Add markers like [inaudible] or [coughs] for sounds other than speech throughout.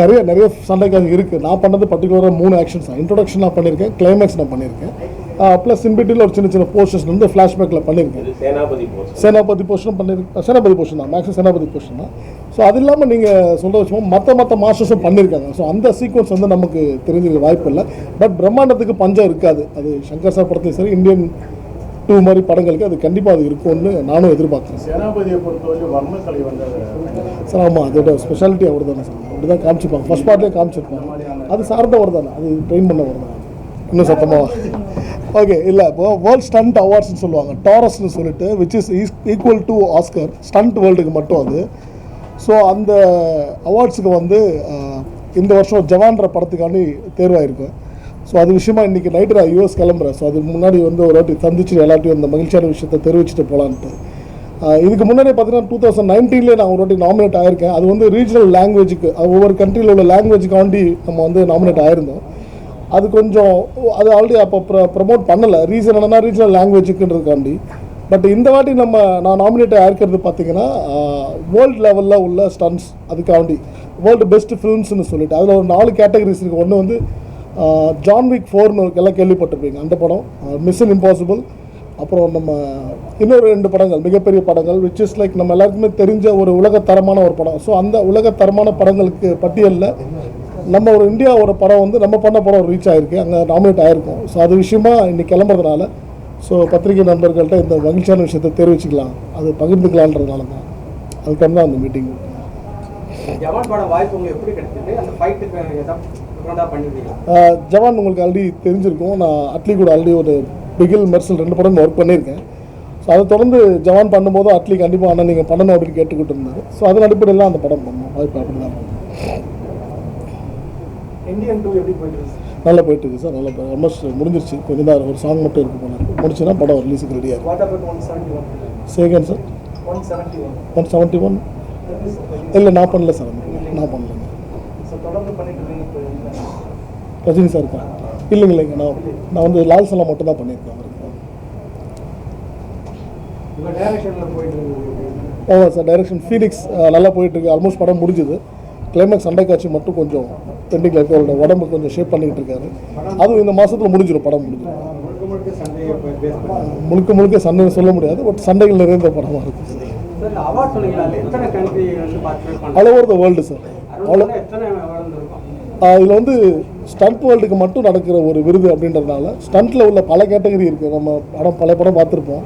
நிறைய நிறைய சண்டைக்காக இருக்குது நான் பண்ணது பர்டிகுலராக மூணு ஆக்ஷன்ஸ் தான். இன்ட்ரொடக்ஷன் நான் பண்ணியிருக்கேன் கிளைமேக்ஸ் நான் பண்ணியிருக்கேன். ப்ளஸ் இன்பிட்டில் ஒரு சின்ன சின்ன போர்ஷன்ஸ் வந்து ஃப்ளாஷ்பேக்கில் பண்ணியிருக்கேன். சேனாபதி போர்ஷனும் பண்ணியிருக்கேன். சேனாபதி போர்ஷன் தான். மேக்ஸிமம் சேனாபதி போர்ஷன் தான். ஸோ அது இல்லாமல் நீங்கள் சொல்ல வச்சோம் மற்ற மற்ற மாஸ்டர்ஸும் பண்ணியிருக்காங்க. ஸோ அந்த சீக்வன்ஸ் வந்து நமக்கு தெரிஞ்சிருக்க வாய்ப்பு இல்லை. பட் பிரம்மாண்டத்துக்கு பஞ்சம் இருக்காது. அது சங்கர் சார் படத்தையும் சரி இந்தியன் டூ மாதிரி படங்களுக்கு அது கண்டிப்பாக அது இருக்கும்னு நானும் எதிர்பார்க்குறேன். சேனாபதியை பொறுத்தவரைக்கும் வர்மக்கலை வந்தது சார் ஆமாம் அதோட ஸ்பெஷாலிட்டி அவர் தானே சார். அப்படி தான் காமிச்சிருப்பாங்க ஃபர்ஸ்ட் பார்ட்லேயே காமிச்சிருப்பாங்க. அது சார்ந்தவர் தானே அது ட்ரெயின் பண்ணவர் தானே இன்னும் சத்தமாக ஓகே இல்லை இப்போ வேர்ல்ட் ஸ்டண்ட் அவார்ட்ஸ்னு சொல்லுவாங்க. டாரஸ்னு சொல்லிட்டு which is equal to Oscar stunt வேர்ல்டுக்கு மட்டும் அது. ஸோ அந்த அவார்ட்ஸுக்கு வந்து இந்த வருஷம் ஜவான்ற படத்துக்காண்டி தேர்வாயிருக்கு. ஸோ அது விஷயமா இன்றைக்கி நைட்டு நான் யூஎஸ் கிளம்புறேன். ஸோ அதுக்கு முன்னாடி வந்து ஒரு வாட்டி சந்திச்சு எல்லாத்தையும் அந்த மகிழ்ச்சியான விஷயத்தை தெரிவிச்சுட்டு போகலான்ட்டு இதுக்கு முன்னாடி பார்த்தீங்கன்னா டூ தௌசண்ட் நைன்டீனில் நான் ஒரு வாட்டி நாமினேட் ஆயிருக்கேன். அது வந்து ரீஜனல் லாங்குவேஜுக்கு ஒவ்வொரு கண்ட்ரியில் உள்ள லாங்குவேஜுக்காண்டி நம்ம வந்து நாமினேட் ஆயிருந்தோம். அது கொஞ்சம் அது ஆல்ரெடி அப்போ ப்ர ப்ரமோட் பண்ணலை. ரீசன் என்னென்னா ரீஜனல் லாங்குவேஜுக்குன்றதுக்காண்டி பட் இந்த வாட்டி நம்ம நான் நாமினேட் ஆயிருக்கிறது பார்த்தீங்கன்னா வேர்ல்டு லெவலில் உள்ள ஸ்டன்ஸ் அதுக்காண்டி வேர்ல்டு பெஸ்ட் ஃபிலிம்ஸ்னு சொல்லிட்டு. அதில் ஒரு நாலு கேட்டகரிஸ் இருக்குது ஒன்று வந்து ஜான்விக் ஃபோர்னு எல்லாம் கேள்விப்பட்டிருப்பீங்க. அந்த படம் மிஷன் இம்பாசிபிள் அப்புறம் நம்ம இன்னொரு ரெண்டு படங்கள் மிகப்பெரிய படங்கள் விச் இஸ் லைக் நம்ம எல்லாருக்குமே தெரிஞ்ச ஒரு உலகத்தரமான ஒரு படம். ஸோ அந்த உலகத்தரமான படங்களுக்கு பட்டியலில் நம்ம ஒரு இந்தியாவோட படம் வந்து நம்ம பண்ண படம் ரீச் ஆகிருக்கு அங்கே நாமினேட் ஆகிருக்கோம் ஸோ அது விஷயமா இன்னைக்கு கிளம்புறதுனால ஸோ பத்திரிகை நண்பர்கள்ட்ட இந்த மகிழ்ச்சியான விஷயத்தை தெரிவிச்சுக்கலாம். அது பகிர்ந்துக்கலான்றதுனால தான். அதுக்காக தான் அந்த மீட்டிங் ஜவான் உங்களுக்கு ஆல்ரெடி தெரிஞ்சிருக்கும். நான் அட்லி கூட ஆல்ரெடி ஒரு பிகில் மெர்சல் ரெண்டு படம் ஒர்க் பண்ணியிருக்கேன். அதை தொடர்ந்து ஜவான் பண்ணும்போது அட்லி கண்டிப்பாக அண்ணன் நீங்கள் பண்ணணும் அப்படின்னு கேட்டுக்கிட்டு இருந்தார். ஸோ அதன் அடிப்படையில் அந்த படம் பண்ணோம். வாய்ப்பு அப்படி தான் நல்லா போயிட்டு இருக்கு சார் நல்லா ஆல்மோஸ்ட் முடிஞ்சிருச்சு. கொஞ்சம் தான் ஒரு சாங் மட்டும் இருக்கு போல முடிச்சுன்னா படம் ரிலீஸுக்கு ரெடியாக Sagan sir one seventy one one seventy one இல்லை நான் பண்ணல சார். நான் இப்போ ரஜினி சார் இருக்கா? இல்லைங்க இல்லைங்க. நான் நான் வந்து லால் சலாம் மட்டும் தான் பண்ணியிருக்கேன் அவருக்கு இப்போ டைரக்ஷனில் போயிட்டு இருக்கு ஆமாம் சார் டைரக்ஷன் ஃபீனிக்ஸ் நல்லா போயிட்டு இருக்கு. ஆல்மோஸ்ட் படம் முடிஞ்சுது. கிளைமேக்ஸ் சண்டை காட்சி மட்டும் கொஞ்சம் பெண்டிங்கில் இருக்கு. அவரோட உடம்பு கொஞ்சம் ஷேப் பண்ணிக்கிட்டு இருக்காரு. அதுவும் இந்த மாதத்தில் முடிஞ்சிடும் படம் முடிஞ்சிடும் முழுக்க முழுக்க சண்டை சொல்ல முடியாது பட் சண்டைகள் நிறைந்த படமாக இருக்குது all over the world sir இருக்கும்? இதில் வந்து ஸ்டண்ட் வேர்ல்டுக்கு மட்டும் நடக்கிற ஒரு விருது அப்படின்றதுனால ஸ்டண்ட்டில் உள்ள பல கேட்டகரி இருக்குது நம்ம படம் பல படம் பார்த்துருப்போம்.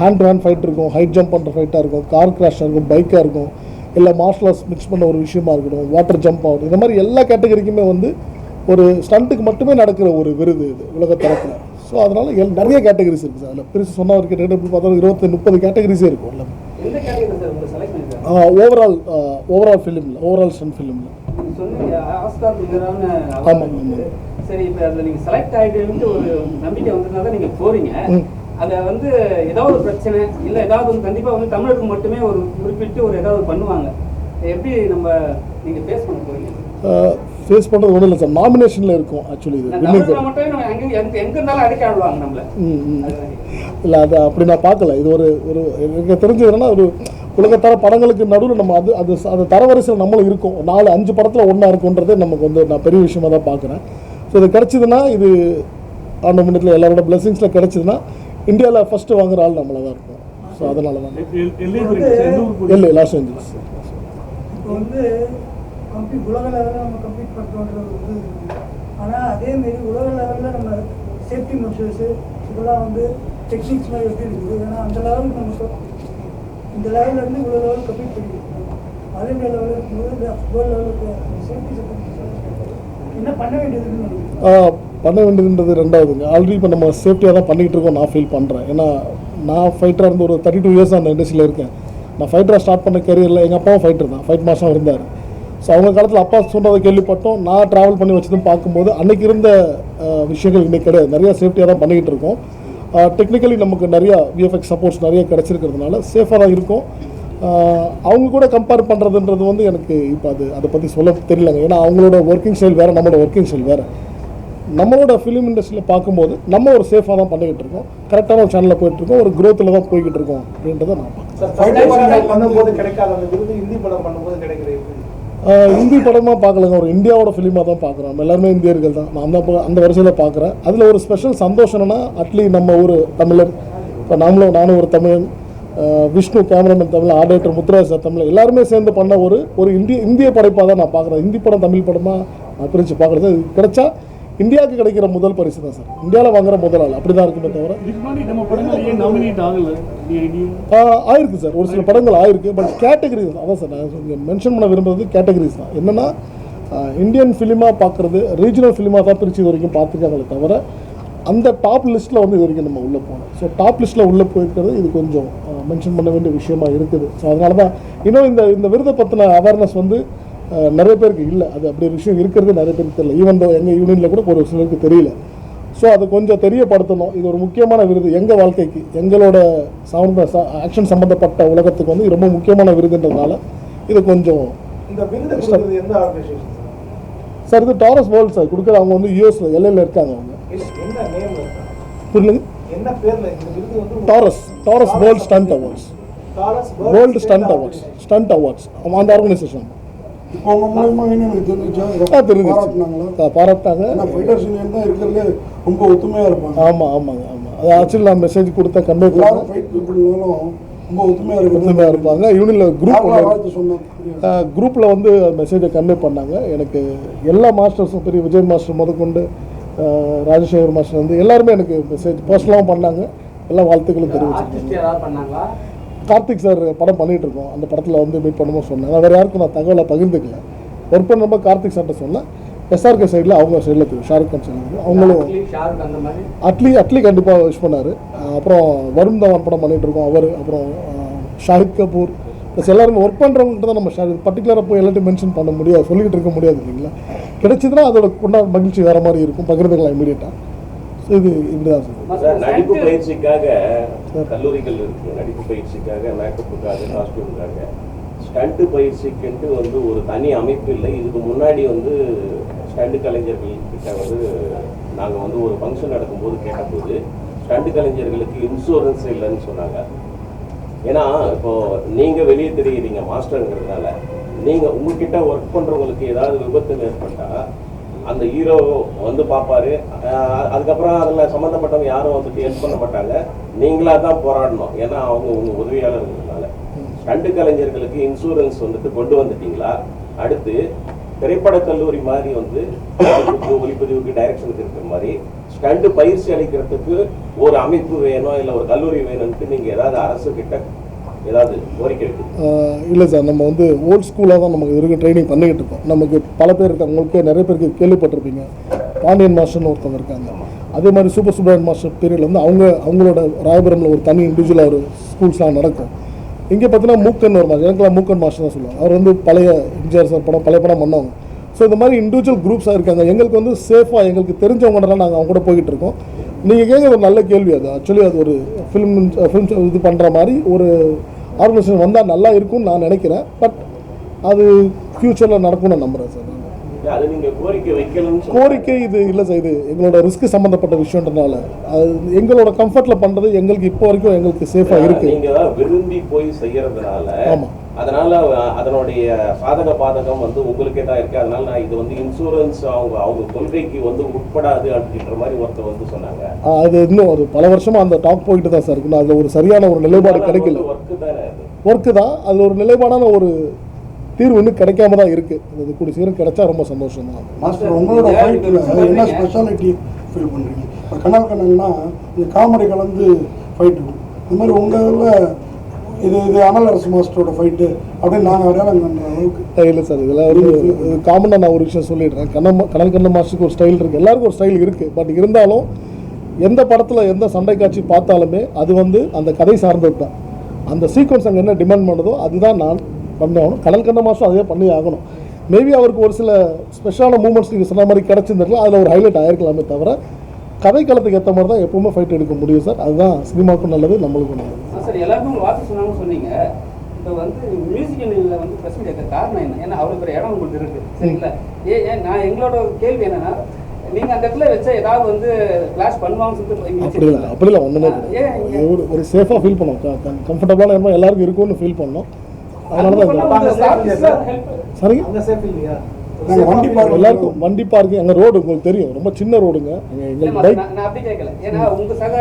ஹேண்ட் டு ஹேண்ட் ஃபைட் இருக்கும். ஹைட் ஜம்ப் பண்ணுற ஃபைட்டாக இருக்கும். கார் கிராஷாக இருக்கும். பைக்காக இருக்கும். இல்லை மார்ஷல் ஆர்ட்ஸ் மிக்ஸ் பண்ண ஒரு விஷயமா இருக்கட்டும். வாட்டர் ஜம்ப் ஆகும் இந்த மாதிரி எல்லா கேட்டகரிக்குமே வந்து ஒரு ஸ்டண்ட்டுக்கு மட்டுமே நடக்கிற ஒரு விருது இது உலகத்தரத்தில் ஸோ அதனால் எல் நிறைய கேட்டகரிஸ் இருக்குது சார். அதில் பிரித்து சொன்ன ஒரு கேட்டகரி எப்படி பார்த்தாலும் இருபத்தி முப்பது கேட்டகரிஸே இருக்கும். எல்லாமே. பண்ணிருக்காங்க ஓவரால் ஓவரால் ஃபிலிமில் ஓவரால் ஸ்டண்ட் ஃபிலிமில் நீங்க சொன்னீங்க ஆஸ்கார் வின்னரான ஆமா, ஆமா. சரி இப்போ அதில் நீங்கள் செலக்ட் ஆகிட்டு ஒரு நம்பிக்கை வந்ததுனால தான் நீங்கள் போறீங்க. ம். அதை வந்து ஏதாவது ஒரு பிரச்சனை இல்லை ஏதாவது வந்து கண்டிப்பாக வந்து தமிழருக்கு மட்டுமே ஒரு குறிப்பிட்டு ஒரு ஏதாவது பண்ணுவாங்க. எப்படி நம்ம நீங்கள் ஃபேஸ் பண்ண போறீங்க? ஃபேஸ் பண்ணுறது ஒன்றும் இல்லை சார். நாமினேஷனில் இருக்கும் ஆக்சுவலி இது. இல்லை அது அப்படி நான் பார்க்கல. இது ஒரு ஒரு எனக்கு தெரிஞ்சது என்னன்னா ஒரு உலகத்தர படங்களுக்கு நடுவில் நம்ம அது அது அந்த தரவரிசையில் நம்மளும் இருக்கும். நாலு அஞ்சு படத்தில் ஒன்றா இருக்குன்றதே நமக்கு வந்து நான் பெரிய விஷயமா தான் பார்க்குறேன். ஸோ இது கிடச்சிதுன்னா இது ஆண்டு முன்னத்தில் எல்லாரோட பிளெஸிங்ஸில் கிடச்சிதுன்னா இந்தியாவில் ஃபஸ்ட்டு வாங்குற ஆள் நம்மள தான் இருக்கும். ஸோ அதனால தான். இல்லை லாஸ் ஏஞ்சல்ஸ் இப்போ வந்து கம்ப்ளீட் உலக லெவலில் நம்ம கம்ப்ளீட் பண்ணுறோன்ற ஒரு இது இருக்குது ஆனால் அதேமாரி உலக லெவலில் நம்ம சேஃப்டி மெஷர்ஸு இதெல்லாம் வந்து டெக்னிக்ஸ் மாதிரி எப்படி இருக்குது? ஏன்னா அந்த லெவலுக்கு நமக்கு இந்த லெவலில் இருந்து இவ்வளோ லெவல் கம்ப்ளீட் ஆல் இந்தியா லெவலில் இருக்கும்போது வேர்ல்டு லெவலுக்கு சேஃப்டி என்ன பண்ண வேண்டியதுன்னு நினைக்கிறேன் ஆ, பண்ண வேண்டியதுன்றது ரெண்டாவதுங்க ஆல்ரெடி இப்போ நம்ம சேஃப்டியாக தான் பண்ணிகிட்டு இருக்கோம். நான் ஃபீல் பண்ணுறேன் ஏன்னா நான் ஃபைட்டராக இருந்து ஒரு தேர்ட்டி டூ இயர்ஸ் அந்த இண்டஸ்ட்ரியில் இருக்கேன். நான் ஃபைட்டராக ஸ்டார்ட் பண்ண கரியரில் எங்கள் அப்பாவும் ஃபைட்டர் தான். ஃபைட் மாதம் இருந்தார். ஸோ அவங்க காலத்தில் அப்பா சொன்னதை கேள்விப்பட்டோம். நான் ட்ராவல் பண்ணி வச்சதும் பார்க்கும்போது அன்றைக்கி இருந்த விஷயங்கள் இன்னைக்கு கிடையாது. நிறையா சேஃப்டியாக தான் பண்ணிக்கிட்டு இருக்கோம். டெக்னிக்கலி நமக்கு நிறையா விஎஃப்எக்ஸ் சப்போர்ட்ஸ் நிறைய கிடச்சிருக்கிறதுனால சேஃபாக தான் இருக்கும். அவங்க கூட கம்பேர் பண்ணுறதுன்றது வந்து எனக்கு இப்போ அது அதை பற்றி சொல்ல தெரியலங்க. ஏன்னா அவங்களோட ஒர்க்கிங் ஸ்டைல் வேறு நம்மளோட ஒர்க்கிங் ஸ்டைல் வேறு. நம்மளோட ஃபிலிம் இண்டஸ்ட்ரியில் பார்க்கும்போது நம்ம ஒரு சேஃபாக தான் பண்ணிக்கிட்டு இருக்கோம். கரெக்டான ஒரு சேனலில் போயிட்டுருக்கோம் ஒரு growthல தான் போய்கிட்டு இருக்கோம் அப்படின்றத நான் பார்க்குறேன். ஹிந்தி படமாக பார்க்கலங்க. ஒரு இந்தியாவோட ஃபிலிமாக தான் பார்க்குறோம். நம்ம எல்லாருமே இந்தியர்கள் தான். நான் தான் பா- அந்த வரிசையில் பார்க்குறேன். அதில் ஒரு ஸ்பெஷல் சந்தோஷம் என்னன்னா அட்லி நம்ம ஒரு தமிழர் இப்போ நாமளும் நானும் ஒரு தமிழன் Vishnu cameraman Tamil editor Muthuraj sir Tamil எல்லாருமே சேர்ந்து பண்ண ஒரு ஒரு இந்திய இந்திய படைப்பாக தான் நான் பார்க்குறேன். ஹிந்தி படம் தமிழ் படமாக நான் பிரித்து பார்க்குறது. இது கிடைச்சா இந்தியாவுக்கு கிடைக்கிற முதல் பரிசு தான் சார். இந்தியாவில் வாங்குற முதல் ஆள். அப்படி தான் இருக்குமே தவிர ஆயிருக்கு சார். ஒரு சில படங்கள் ஆயிருக்கு பட் கேட்டகரிஸ் அதான் சார் நான் மென்ஷன் பண்ண விரும்புறது கேட்டகரிஸ் தான். என்னென்னா இந்தியன் ஃபிலிமாக பார்க்குறது ரீஜனல் ஃபிலிமாக தான் பிரித்து இது வரைக்கும் பார்த்துருக்காங்களே தவிர அந்த டாப் லிஸ்ட்டில் வந்து இது வரைக்கும் நம்ம உள்ளே போனோம் ஸோ டாப் லிஸ்ட்டில் உள்ளே போயிருக்கிறது இது கொஞ்சம் மென்ஷன் பண்ண வேண்டிய விஷயமா இருக்குது. ஸோ அதனால தான் இன்னும் இந்த இந்த விருதை பற்றின அவேர்னஸ் வந்து நிறைய பேருக்கு இல்லை. அது அப்படி ஒரு விஷயம் இருக்கிறது நிறைய பேருக்கு தெரியல. ஈவன் தோ எங்கள் யூனியனில் கூட ஒரு சிலருக்கு தெரியல. ஸோ அது கொஞ்சம் தெரியப்படுத்தணும். இது ஒரு முக்கியமான விருது எங்கள் வாழ்க்கைக்கு எங்களோட சவுண்ட் ஆக்ஷன் சம்மந்தப்பட்ட உலகத்துக்கு வந்து ரொம்ப முக்கியமான விருதுன்றதுனால இது கொஞ்சம் சார் இது டாரஸ் வேர்ல்ட் சார் கொடுக்குறது அவங்க வந்து யூஎஸ்ல எல்லையில் இருக்காங்க அவங்க. என்ன நேம்ல இருக்கா புரியல என்ன பேர்ல? இந்த விருது வந்து Taurus Taurus world stunt awards world stunt awards stunt awards அந்த ஆர்கனைசேஷன் இப்போ உங்க மூலயமா எனக்கு தெரிஞ்சுச்சா தெரிஞ்சிச்சு பாராட்டினாங்களா? ஆ, பாராட்டாங்க ஏன்னா ஃபைட்டர்ஸ் யூனியன் தான் இருக்கிறதுலே ரொம்ப ஒத்துமையா இருப்பாங்க. ஆமாம் ஆமாங்க ஆமாம் அது ஆக்சுவலி நான் மெசேஜ் கொடுத்தேன் கன்வே ஃபைட் பீப்புள்னாலும் ரொம்ப ஒத்துமையா இருக்கிறது பண்ண இருப்பாங்க. யூனியனில் குரூப் குரூப்பில் வந்து மெசேஜை கன்வே பண்ணாங்க. எனக்கு எல்லா மாஸ்டர்ஸும் பெரிய விஜய் மாஸ்டர் முதற்கொண்டு ராஜசேகர் மாஸ்டர் வந்து எல்லாருமே எனக்கு மெசேஜ் பர்சனலாகவும் பண்ணாங்க. எல்லா வாழ்த்துக்களும் பண்ணாங்களா? கார்த்திக் சார் படம் பண்ணிட்டு இருக்கோம் அந்த படத்தில் வந்து மீட் பண்ணும்போது சொன்னேன். நான் வேறு யாருக்கும் நான் தகவலை பகிர்ந்துக்கல. ஒர்க் பண்ணுறப்ப கார்த்திக் சார்ட்ட சொன்னேன். எஸ்ஆர்கே சைடில் அவங்க சைடில் தெரியும் ஷாருக் கான் சைடில் அவங்களும் அட்லி, அட்லி கண்டிப்பாக விஷ் பண்ணார். அப்புறம் வருண் தவான் படம் பண்ணிட்டு இருக்கோம் அவர் அப்புறம் ஷாஹித் கபூர். ப்ளஸ் எல்லாருமே ஒர்க் பண்ணுறவங்ககிட்ட தான் நம்ம ஷாஹித் பர்டிகுலராக போய் எல்லாத்தையும் மென்ஷன் பண்ண முடியாது சொல்லிக்கிட்டு இருக்க முடியாது இல்லைங்களா? கிடைச்சதுன்னா அதோட கொண்டா மகிழ்ச்சி வேறு மாதிரி இருக்கும். பகிர்ந்துக்கலாம் இமீடியட்டாக இது இப்படி தான் சார் சார், நடிப்பு பயிற்சிக்காக கல்லூரிகள் இருக்கு. நடிப்பு பயிற்சிக்காக மேக்கப்புக்காக காஸ்டியூமுக்காக ஸ்டண்ட் பயிற்சிக்குன்ட்டு வந்து ஒரு தனி அமைப்பு இல்லை. இதுக்கு முன்னாடி வந்து ஸ்டண்ட் கலைஞர்கள் கிட்ட வந்து நாங்கள் வந்து ஒரு ஃபங்க்ஷன் நடக்கும்போது கேட்டபோது ஸ்டண்ட் கலைஞர்களுக்கு இன்சூரன்ஸ் இல்லைன்னு சொன்னாங்க. ஏன்னா இப்போ நீங்க வெளியே தெரியுறீங்க மாஸ்டருங்கிறதுனால நீங்க உங்ககிட்ட ஒர்க் பண்றவங்களுக்கு ஏதாவது விபத்து ஏற்பட்டா அந்த ஹீரோ வந்து பார்ப்பாரு. அதுக்கப்புறம் அதில் சம்மந்தப்பட்டவங்க யாரும் வந்துட்டு ஹெல்ப் பண்ண மாட்டாங்க. நீங்களா தான் போராடணும். ஏன்னா அவங்க உங்க உதவியாளர்கள்னால ஸ்டண்ட் கலைஞர்களுக்கு இன்சூரன்ஸ் வந்துட்டு கொண்டு வந்துட்டீங்களா? அடுத்து திரைப்படக் கல்லூரி மாதிரி வந்து [coughs] ஒளிப்பதிவுக்கு, டைரக்ஷனுக்கு இருக்கிற மாதிரி ஸ்டண்ட் பயிற்சி அளிக்கிறதுக்கு ஒரு அமைப்பு வேணும் இல்லை ஒரு கல்லூரி வேணும்ட்டு நீங்க ஏதாவது அரசு கிட்ட ஏதாவது கோரிக்கை இல்லை சார் நம்ம வந்து ஓல்ட் ஸ்கூலாக தான் நமக்கு இருக்க ட்ரைனிங் பண்ணிக்கிட்டு இருக்கோம். நமக்கு பல பேர் இருக்காங்க. உங்களுக்கு நிறைய பேருக்கு கேள்விப்பட்டிருப்பீங்க. பாண்டியன் மாஸ்டர்னு ஒருத்தவங்க இருக்காங்க. அதே மாதிரி சூப்பர் சுப்ரமணியன் மாஸ்டர் பீரியடில் வந்து அவங்க அவங்களோட ராயபுரமில் ஒரு தனி இண்டிவிஜுவலாக ஒரு ஸ்கூல்ஸ்லாம் நடக்கும். இங்கே பார்த்தீங்கன்னா மூக்கன் ஒரு மாஸ்டர் எனக்குலாம் மூக்கன் மாஸ்டர் தான் சொல்லுவாங்க. அவர் வந்து பழைய எம்ஜிஆர் சார் படம் பழைய படம் பண்ணவங்க. ஸோ இந்த மாதிரி இண்டிவிஜுவல் குரூப்ஸாக இருக்காங்க. எங்களுக்கு வந்து சேஃபாக எங்களுக்கு தெரிஞ்சவங்கலாம் நாங்கள் அவங்க கூட போய்கிட்டு இருக்கோம். நீங்கள் கேட்குற ஒரு நல்ல கேள்வி அது. ஆக்சுவலி அது ஒரு ஃபிலிம் ஃபிலிம் இது பண்ணுற மாதிரி ஒரு ஆர்கனைசேஷன் வந்தால் நல்லா இருக்கும்னு நான் நினைக்கிறேன். பட் அது ஃப்யூச்சரில் நடக்கும்னு நான் நம்புகிறேன் சார். கோரிக்கை இது இல்லை சார் இது எங்களோட ரிஸ்க் சம்மந்தப்பட்ட விஷயன்றனால அது எங்களோட கம்ஃபர்ட்டில் பண்ணுறது எங்களுக்கு இப்போ வரைக்கும் எங்களுக்கு சேஃபாக இருக்குது விரும்பி போய் செய்யறதுனால ஆமா. அதனால அதனுடைய சாதக பாதகம் வந்து உங்களுக்கே தான் இருக்கு. அதனால நான் இது வந்து இன்சூரன்ஸ் அவங்க அவங்க கொள்கைக்கு வந்து உட்படாது அப்படின்ற மாதிரி ஒருத்தர் வந்து சொன்னாங்க. அது இன்னும் ஒரு பல வருஷமாக அந்த டாக் போயிட்டு தான் சார் இருக்கு. அதில் ஒரு சரியான ஒரு நிலைப்பாடு கிடைக்கல. ஒர்க்கு தானே அது? ஒர்க்கு தான். அதில் ஒரு நிலைப்பாடான ஒரு தீர்வு இன்னும் கிடைக்காம தான் இருக்குது அது கூடிய சீக்கிரம் கிடைச்சா ரொம்ப சந்தோஷம் தான். மாஸ்டர் உங்களோட என்ன ஸ்பெஷாலிட்டி ஃபீல் பண்ணுறீங்க இப்போ கனல் கண்ணன்னா இந்த காமெடி கலந்து ஃபைட்டு இந்த மாதிரி உங்கள் இது இது அனலரசு மாஸ்டரோட ஃபைட்டு அப்படின்னு நாங்கள் பண்ணுற அளவுக்கு இல்லை சார் இதெல்லாம் ஒரு காமனாக நான் ஒரு விஷயம் சொல்லிடுறேன். கண்ணம் கனல் கண்ண மாஸ்டருக்கு ஒரு ஸ்டைல் இருக்குது எல்லாருக்கும் ஒரு ஸ்டைல் இருக்குது பட் இருந்தாலும் எந்த படத்தில் எந்த சண்டை காட்சி பார்த்தாலுமே அது வந்து அந்த கதை சார்ந்தது தான். அந்த சீக்வன்ஸ் அங்கே என்ன டிமாண்ட் பண்ணுதோ அதுதான் நான் பண்ணி ஆகணும் கடல் கண்ண மாஸ்டர் அதே பண்ணி ஆகணும். மேபி அவருக்கு ஒரு சில ஸ்பெஷலான மூமெண்ட்ஸ் நீங்கள் சொன்ன மாதிரி கிடச்சிருந்துருக்கலாம். அதில் ஒரு ஹைலைட் ஆயிருக்கலாமே தவிர கதை காலத்துக்கு ஏற்ற மாதிரி தான் எப்பவுமே ஃபைட் எடுக்க முடியும் சார் அதுதான் சினிமாவுக்கும் நல்லது நம்மளுக்கும் நல்லது. சார் எல்லாருக்கும் ஒரு வார்த்தை சொன்னாங்கன்னு சொன்னீங்க. இப்போ வந்து மியூசிக் யூனியனில் வந்து பிரச்சனை கேட்க காரணம் என்ன? ஏன்னா அவ்வளோ பெரிய இடம் உங்களுக்கு இருக்கு. சரிங்களா? ஏன் ஏன் நான் எங்களோட கேள்வி என்னன்னா நீங்க அந்த இடத்துல வச்சா ஏதாவது வந்து கிளாஸ் பண்ணுவாங்கன்னு சொல்லிட்டு அப்படி இல்லை? அப்படி இல்லை ஒன்றுமே கிடையாது. ஒரு ஒரு சேஃபாக ஃபீல் பண்ணோம். கம்ஃபர்டபுளான இடமா எல்லாருக்கும் இருக்கும்னு ஃபீல் பண்ணோம். அதனால தான்? சரிங்க வண்டி பார்க்க எல்லாருக்கும் வண்டி பார்க்கிங் அங்கே ரோடு உங்களுக்கு தெரியும். ரொம்ப சின்ன ரோடுங்க எங்களுக்கு பைக் நான் அப்படி கேட்கல ஏன்னா உங்க சக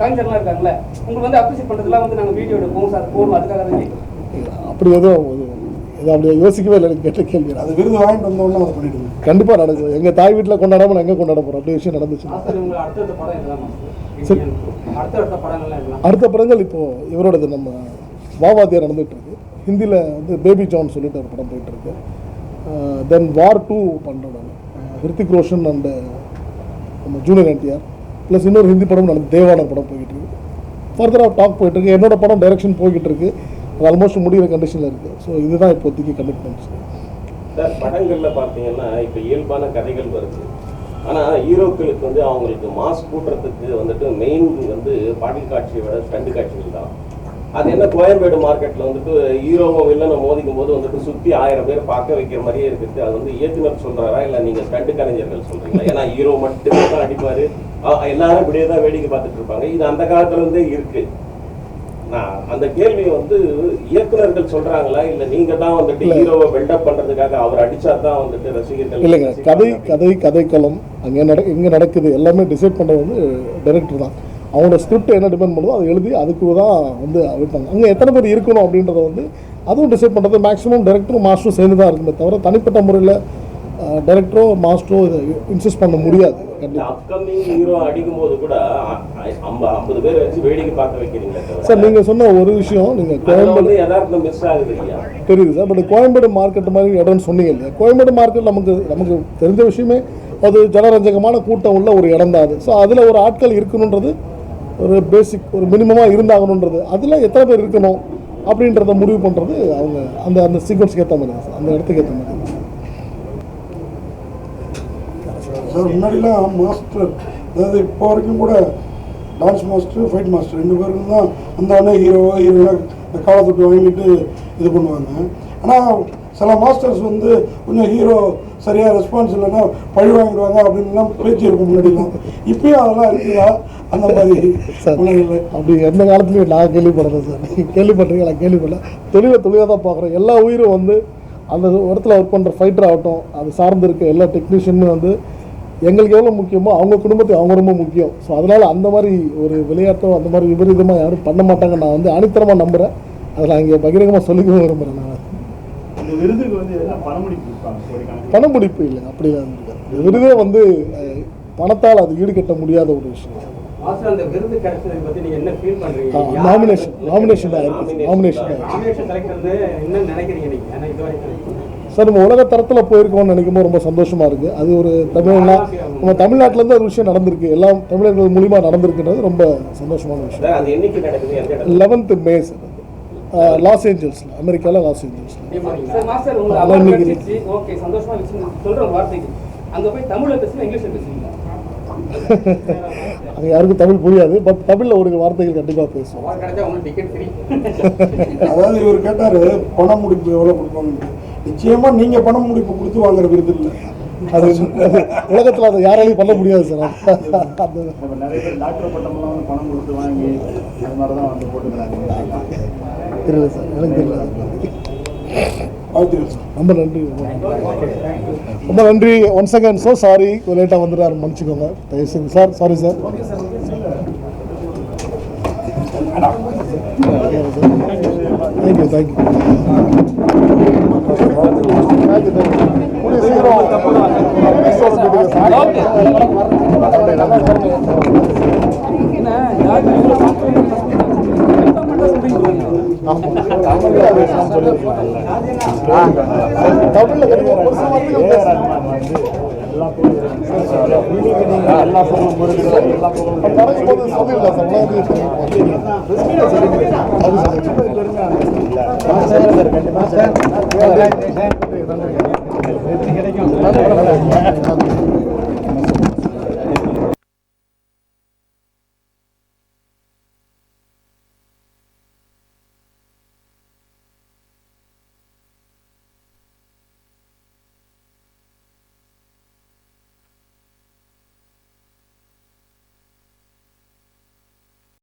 கலைஞர்லாம் இருக்காங்கல்ல உங்களுக்கு வந்து அப்ரிஷியேட் பண்றதுலாம் வந்து நாங்க வீடியோ எடுப்போம் சார் போடுவோம் அதுக்காக தான் அப்படி எதுவும் இது- அப்படி யோசிக்கவே இல்லை எனக்கு கேட்ட கேள்வி. அது விருது வாங்கிட்டு வந்தோடனே அதை பண்ணிடுங்க. கண்டிப்பாக நடக்குது எங்கள் தாய் வீட்டில் கொண்டாடாம நான் எங்கே கொண்டாட போகிறோம் அப்படி விஷயம் நடந்துச்சு சரி. அடுத்த படங்கள் இப்போ இவரோடது நம்ம வாவாத்தியா நடந்துட்டு இருக்கு. ஹிந்தியில் வந்து பேபி ஜான் சொல்லிட்டு ஒரு படம் போயிட்டு இருக்கு. தென் வார் டூ பண்ணுறோம் ஹிருத்திக் ரோஷன் அண்டு நம்ம ஜூனியர் என்டிஆர் ப்ளஸ் இன்னொரு ஹிந்தி படம் நடந்து தேவானர் படம் போய்கிட்டு இருக்கு. ஃபர்தராக டாக் போயிட்டு இருக்கு. என்னோட படம் டைரக்ஷன் போய்கிட்டு இருக்கு. அது ஆல்மோஸ்ட் முடிகிற கண்டிஷனில் இருக்குது ஸோ இதுதான் இப்போதைக்கு கமிட்மெண்ட்ஸ் சார் படங்களில் பார்த்தீங்கன்னா இப்போ இயல்பான கதைகள் வருது. ஆனால் ஹீரோக்களுக்கு வந்து அவங்களுக்கு மாஸ் கூட்டுறதுக்கு வந்துட்டு மெயின் வந்து பாடல் காட்சியை விட ஸ்டண்ட் காட்சிகள் தான். அது என்ன கோயம்பேடு மார்க்கெட்ல வந்துட்டு ஹீரோவும் வில்லனும் மோதிக்கும் போது வந்துட்டு சுத்தி ஆயிரம் பேர் பார்க்க வைக்கிற மாதிரியே இருக்குது அது வந்து இயக்குனர் சொல்றாரா? இல்ல நீங்க ஸ்டண்ட் கலைஞர்கள் சொல்றீங்களா? ஏன்னா ஹீரோ மட்டுமே தான் அடிப்பாரு எல்லாரும் இப்படியே தான் வேடிக்கை பார்த்துட்டு இருப்பாங்க. இது அந்த காலத்துல இருந்தே இருக்கு. நான் அந்த கேள்வி வந்து இயக்குனர்கள் சொல்றாங்களா? இல்ல நீங்க தான் வந்துட்டு. ஹீரோவை பில்டப் பண்றதுக்காக அவர் அடிச்சா தான் வந்துட்டு ரசிகர்கள் இல்லைங்க. கதை கதை கதைக்களம் அங்கே நட எங்கே நடக்குது எல்லாமே டிசைட் பண்ணுறது வந்து டைரக்டர் தான். அவங்களோட ஸ்கிரிப்ட் என்ன டிபெண்ட் பண்ணுதோ அதை எழுதி அதுக்கு தான் வந்து விட்டாங்க அங்கே எத்தனை பேர் இருக்கணும் அப்படின்றத வந்து அதுவும் டிசைட் பண்ணுறது மேக்ஸிமம் டைரக்டரும் மாஸ்டரும் சேர்ந்து தான் இருக்குமே தவிர தனிப்பட்ட முறையில் டைரக்டரோ மாஸ்டரோ இதை இன்சிஸ்ட் பண்ண முடியாது. சார் நீங்கள் சொன்ன ஒரு விஷயம் நீங்கள் கோயம்பேடு தெரியுது சார் பட் கோயம்பேடு மார்க்கெட் மாதிரி இடம்னு சொன்னீங்க இல்லையா? கோயம்பேடு மார்க்கெட் நமக்கு நமக்கு தெரிஞ்ச விஷயமே அது ஜனரஞ்சகமான கூட்டம் உள்ள ஒரு இடம் தான் அது. ஸோ அதில் ஒரு ஆட்கள் இருக்கணுன்றது ஒரு பேசிக் ஒரு மினிமமாக இருந்தாகணுன்றது அதில் எத்தனை பேர் இருக்கணும் அப்படின்றத முடிவு பண்ணுறது அவங்க அந்த அந்த சீக்வன்ஸ்க்கு ஏற்ற மாதிரி தான் சார் அந்த இடத்துக்கு ஏற்ற மாதிரி. சார் முன்னாடிலாம் மாஸ்டர் அதாவது இப்போ வரைக்கும் கூட டான்ஸ் மாஸ்டர் ஃபைட் மாஸ்டர் ரெண்டு பேருக்கும் தான் அந்த அண்ணன் ஹீரோவோ இந்த காலை தொட்டு வாங்கிட்டு இது பண்ணுவாங்க. ஆனால் சில மாஸ்டர்ஸ் வந்து கொஞ்சம் ஹீரோ சரியாக ரெஸ்பான்ஸ் இல்லைன்னா பழி வாங்கிடுவாங்க அப்படின்லாம் பேச்சு இருக்கும் முன்னாடிலாம். இப்பயும் அதெல்லாம் இருக்குதா? அந்த மாதிரி. சார். அப்படி எந்த காலத்துலையும் நான் கேள்விப்படலை சார். நீங்கள் கேள்விப்பட்டீங்க நான் கேள்விப்படல. தொழிலை தொழிலாக தான் பார்க்குறேன் எல்லா உயிரும் வந்து அந்த இடத்துல ஒர்க் பண்ணுற ஃபைட்டர் ஆகட்டும் அது சார்ந்து இருக்க எல்லா டெக்னீஷியனும் வந்து எங்களுக்கு எவ்வளோ முக்கியமோ அவங்க குடும்பத்துக்கு அவங்க ரொம்ப முக்கியம். ஸோ அதனால் அந்த மாதிரி ஒரு விளையாட்டோ அந்த மாதிரி விபரீதமாக யாரும் பண்ண மாட்டாங்க. நான் வந்து அணித்தரமாக நம்புகிறேன் அதில் இங்கே பகிரங்கமாக சொல்லிக்கவும் விரும்புகிறேன் நான். பணம் பிடிப்பு இல்லை. இருக்காது இந்த விருதே வந்து பணத்தால் அது ஈடுகட்ட முடியாத ஒரு விஷயம். மாஸ்டர் அந்த விருது கிடைச்சதை பத்தி நீங்க என்ன ஃபீல் பண்றீங்க? நாமினேஷன் நாமினேஷன் தான் இருக்கு நாமினேஷன் தான். இருக்கு நாமினேஷன் கிடைக்கிறது என்ன நினைக்கிறீங்க நீங்க? ஏன்னா இது வரைக்கும் சார் நம்ம உலக தரத்தில் போயிருக்கோம்னு நினைக்கும் போது ரொம்ப சந்தோஷமா இருக்கு. அது ஒரு தமிழ்நா நம்ம தமிழ்நாட்டிலேருந்து ஒரு விஷயம் நடந்திருக்கு. எல்லாம் தமிழர்கள் மூலியமா நடந்திருக்குன்றது ரொம்ப சந்தோஷமான விஷயம். லெவன்த்து மே சார் லாஸ் ஏஞ்சல்ஸில் அமெரிக்காவில் லாஸ் ஏஞ்சல்ஸில் ஓகே வார்த்தைக்கு. அங்க போய் தமிழ்ல பேசுனா இங்கிலீஷ்ல பேசுவீங்களா? அங்கே யாருக்கும் தமிழ் புரியாது பட் தமிழில் ஒரு வார்த்தைகள் கண்டிப்பாக பேசுவோம். அதாவது இவர் கேட்டாரு பண முடிப்பு எவ்வளோ கொடுப்பாங்க நிச்சயமா நீங்க பண முடிப்பு கொடுத்து வாங்குற விருது இல்லை. அது உலகத்தில் அதை யாராலையும் பண்ண முடியாது சார். நிறைய பேர் டாக்டர் பட்டமெல்லாம் வந்து பணம் கொடுத்து வாங்கி அது மாதிரி தான் வந்து போட்டுக்கிறாங்க. தெரியல சார். எனக்கு தெரியல. ரொம்ப நன்றி. ரொம்ப நன்றி. ஒன்ஸ் அகேன் ஸோ சாரி லேட்டாக வந்துட்டாரு மன்னிச்சுக்கோங்க. தயவுசெய்து sir sorry sir thank you thank you கூடிய சீக்கிரம் கண்டிப்பா சார்